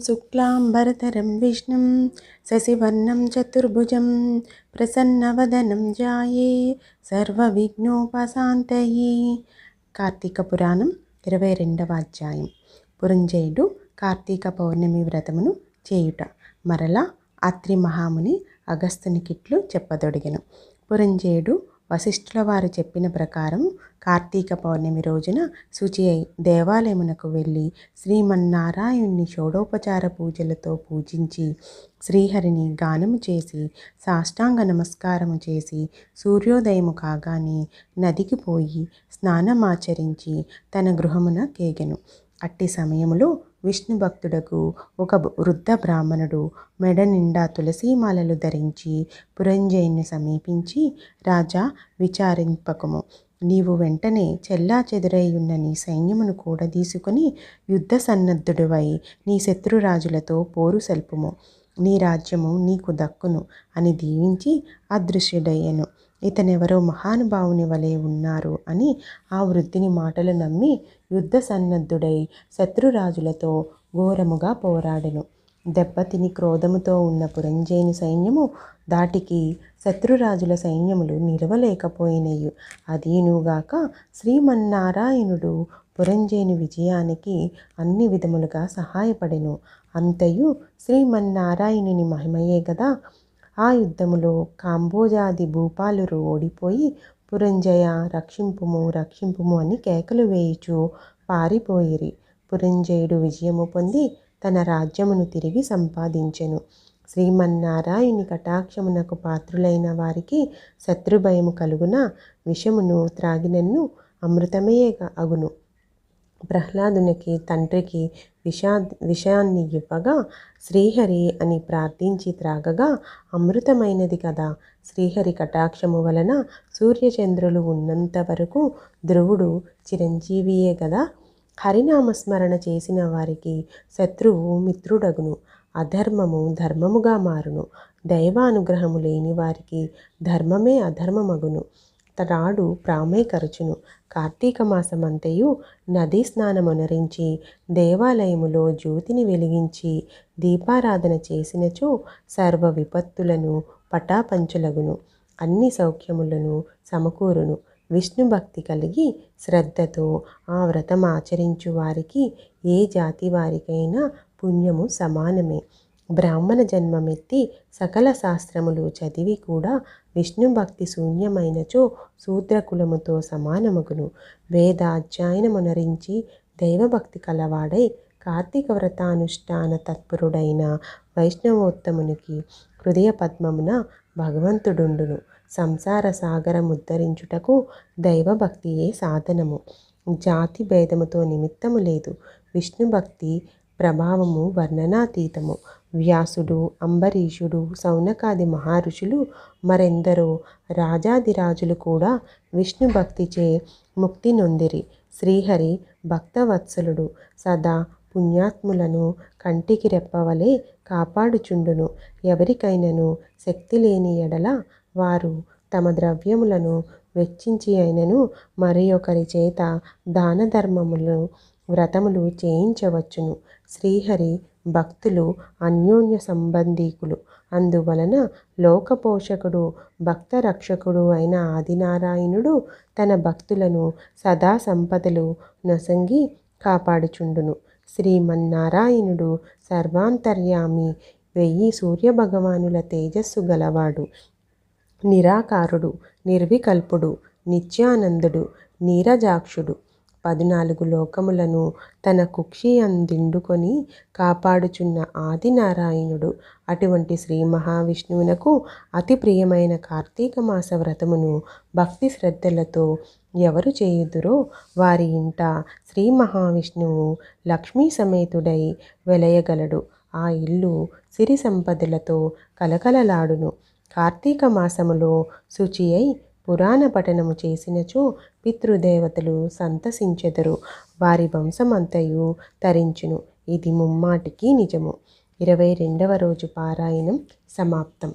శుక్లాంబరతరం విష్ణుం శశివర్ణం చతుర్భుజం ప్రసన్నవదనం జాయే సర్వవిఘ్నోపశాంతయే కార్తీక పురాణం ఇరవై రెండవ అధ్యాయం పురంజయుడు కార్తీక పౌర్ణమి వ్రతమును చేయుట। మరలా అత్రి మహాముని అగస్త్యునికిట్లు చెప్పదొడిగెను। పురంజయుడు వశిష్ఠుల వారు చెప్పిన ప్రకారం కార్తీక పౌర్ణమి రోజున శుచి అయి దేవాలయమునకు వెళ్ళి శ్రీమన్నారాయణ్ణి షోడోపచార పూజలతో పూజించి శ్రీహరిని గానము చేసి సాష్టాంగ నమస్కారము చేసి సూర్యోదయము కాగానే నదికి పోయి స్నానమాచరించి తన గృహమున కేగెను. అట్టి సమయములో విష్ణు భక్తుడకు ఒక వృద్ధ బ్రాహ్మణుడు మెడ నిండా తులసీమాలలు ధరించి పురంజయుని సమీపించి రాజా విచారింపకము. నీవు వెంటనే చెల్లా చెదురైయున్న నీ సైన్యమును కూడా తీసుకుని యుద్ధ సన్నద్ధుడివై నీ శత్రురాజులతో పోరు సల్పుము. నీ రాజ్యము నీకు దక్కును అని దీవించి అదృశ్యుడయ్యను. ఇతనెవరో మహానుభావుని వలె ఉన్నారు అని ఆ వృద్ధిని మాటలు నమ్మి యుద్ధ సన్నద్ధుడై శత్రురాజులతో ఘోరముగా పోరాడెను. దెబ్బతిని క్రోధముతో ఉన్న పురంజేని సైన్యము దాటికి శత్రురాజుల సైన్యములు నిలవలేకపోయినయు. అదీనుగాక శ్రీమన్నారాయణుడు పురంజేని విజయానికి అన్ని విధములుగా సహాయపడెను. అంతయు శ్రీమన్నారాయణుని మహిమయే గదా ఆ యుద్ధములో కాంబోజాది భూపాలురు ఓడిపోయి పురంజయ రక్షింపుము రక్షింపుము అని కేకలు వేయుచు పారిపోయిరి. పురంజయుడు విజయము పొంది తన రాజ్యమును తిరిగి సంపాదించెను. శ్రీమన్నారాయణి కటాక్షమునకు పాత్రులైన వారికి శత్రుభయము కలుగున విషమును త్రాగినన్ను అమృతమే అగును. ప్రహ్లాదునికి తండ్రికి విషా విషయాన్ని ఇవ్వగా శ్రీహరి అని ప్రార్థించి త్రాగగా అమృతమైనది కదా. శ్రీహరి కటాక్షము వలన సూర్యచంద్రులు ఉన్నంత వరకు ధ్రువుడు చిరంజీవియే కదా. హరినామస్మరణ చేసిన వారికి శత్రువు మిత్రుడగును. అధర్మము ధర్మముగా మారును. దైవానుగ్రహము లేని వారికి ధర్మమే అధర్మమగును. తనాడు ప్రామేకరచును. కార్తీక మాసమంతయు నదీ స్నానమునరించి దేవాలయములో జ్యోతిని వెలిగించి దీపారాధన చేసినచో సర్వ విపత్తులను పటాపంచులగును. అన్ని సౌఖ్యములను సమకూరును. విష్ణు భక్తి కలిగి శ్రద్ధతో ఆ వ్రతం ఆచరించు వారికి ఏ జాతి వారికైనా పుణ్యము సమానమే. బ్రాహ్మణ జన్మమెత్తి సకల శాస్త్రములు చదివి కూడా విష్ణు భక్తి శూన్యమైనచో శూద్రకులముతో సమానమగును. వేద అధ్యయనమునరించి దైవభక్తి కలవాడై కార్తీక వ్రతానుష్ఠాన తత్పరుడైన వైష్ణవోత్తమునికి హృదయ పద్మమున భగవంతుడుండును. సంసార సాగరముద్ధరించుటకు దైవభక్తియే సాధనము. జాతి భేదముతో నిమిత్తము లేదు. విష్ణు భక్తి ప్రభావము వర్ణనాతీతము. వ్యాసుడు అంబరీషుడు సౌనకాది మహర్షులు మరెందరో రాజాదిరాజులు కూడా విష్ణు భక్తిచే ముక్తి నొందిరి. శ్రీహరి భక్తవత్సలుడు. సదా పుణ్యాత్ములను కంటికి రెప్పవలే కాపాడుచుండును. ఎవరికైనను శక్తి లేని ఎడల వారు తమ ద్రవ్యములను వెచ్చించి అయినను మరి ఒకరి చేత దాన ధర్మములు వ్రతములు చేయించవచ్చును. శ్రీహరి భక్తులు అన్యోన్య సంబంధీకులు. అందువలన లోకపోషకుడు భక్త రక్షకుడు అయిన ఆదినారాయణుడు తన భక్తులను సదా సంపదలు నొసంగి కాపాడుచుండును. శ్రీమన్నారాయణుడు సర్వాంతర్యామి వెయ్యి సూర్యభగవానుల తేజస్సు గలవాడు. నిరాకారుడు నిర్వికల్పుడు నిత్యానందుడు నీరజాక్షుడు. పద్నాలుగు లోకములను తన కుక్షి అందిండుకొని కాపాడుచున్న ఆదినారాయణుడు. అటువంటి శ్రీ మహావిష్ణువునకు అతి ప్రియమైన కార్తీక మాస వ్రతమును భక్తి శ్రద్ధలతో ఎవరు చేయుదురో వారి ఇంట శ్రీ మహావిష్ణువు లక్ష్మీ సమేతుడై వెలయగలడు. ఆ ఇల్లు సిరి సంపదలతో కలకలలాడును. కార్తీక మాసములో శుచి అయి పురాణ పఠనము చేసినచో పితృదేవతలు సంతసించెదరు. వారి వంశమంతయు తరించును. ఇది ముమ్మాటికి నిజము. ఇరవై రెండవ రోజు పారాయణం సమాప్తం.